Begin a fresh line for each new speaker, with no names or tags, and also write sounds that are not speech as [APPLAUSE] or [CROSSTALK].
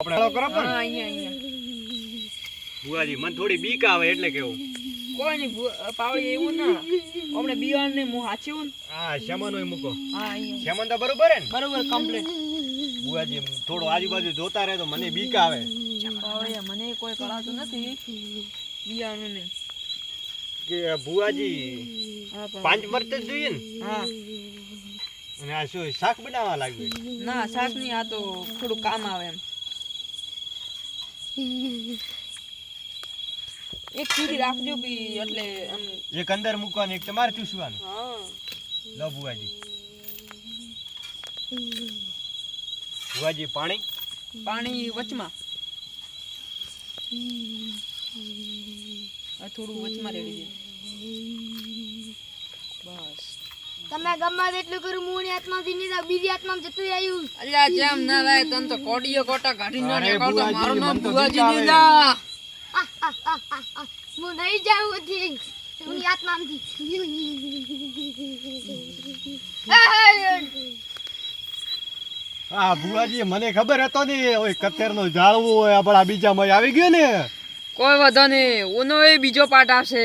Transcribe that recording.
આપણે કરો પણ.
હા અહીંયા અહીંયા.
ભુવાજી મને થોડી બીક આવે એટલે કેવું.
કોઈ નહીં પાવડી એવું ના. હમણે બિયારણ ને હું હાચ્યું ને.
હા શમન હોય મૂકો.
હા અહીંયા.
શમન તો બરોબર હે ને?
બરોબર કમ્પ્લીટ
ભુવાજી થોડું આજુબાજુ જોતા રહે તો મને બીક આવે.
મને કોઈ કરાતું નથી. બિયારણ ને
કે ભુવાજી પાંચ મરચ જ જોઈએ ને?
હા.
અને આ શું શાક બનાવવા લાગ્યું?
ના શાક નહીં આ તો થોડું કામ આવે એમ. [LAUGHS] એક સુધી રાખજો બી એટલે
એક અંદર મૂકવાનું એક તમારે ચૂસવાનું.
હા.
લો બુવાજી બુવાજી પાણી?
પાણી વચમાં. આ થોડું વચમાં રેડી દે
તમે ગમે એટલું કરું મૂળ આત્માથી નહીં જાવ બીજી આત્મામાં જતું આવ્યું
અલ્યા જેમ ના લાય તન તો કોડીયો કોટા કાઢી ન નીકળતો
બુઆજી,
મારું નામ બુઆજી નહીં.
હું નહીં જાઉં હતી હું આત્મામાંથી
હા ભુવાજી મને ખબર હતો ને ઓય કતેરનો જાળવું હોય આપણા બીજામાં આવી ગયો ને.
કોઈ વધો નહીં ઉનો એ બીજો પાર્ટ આવશે.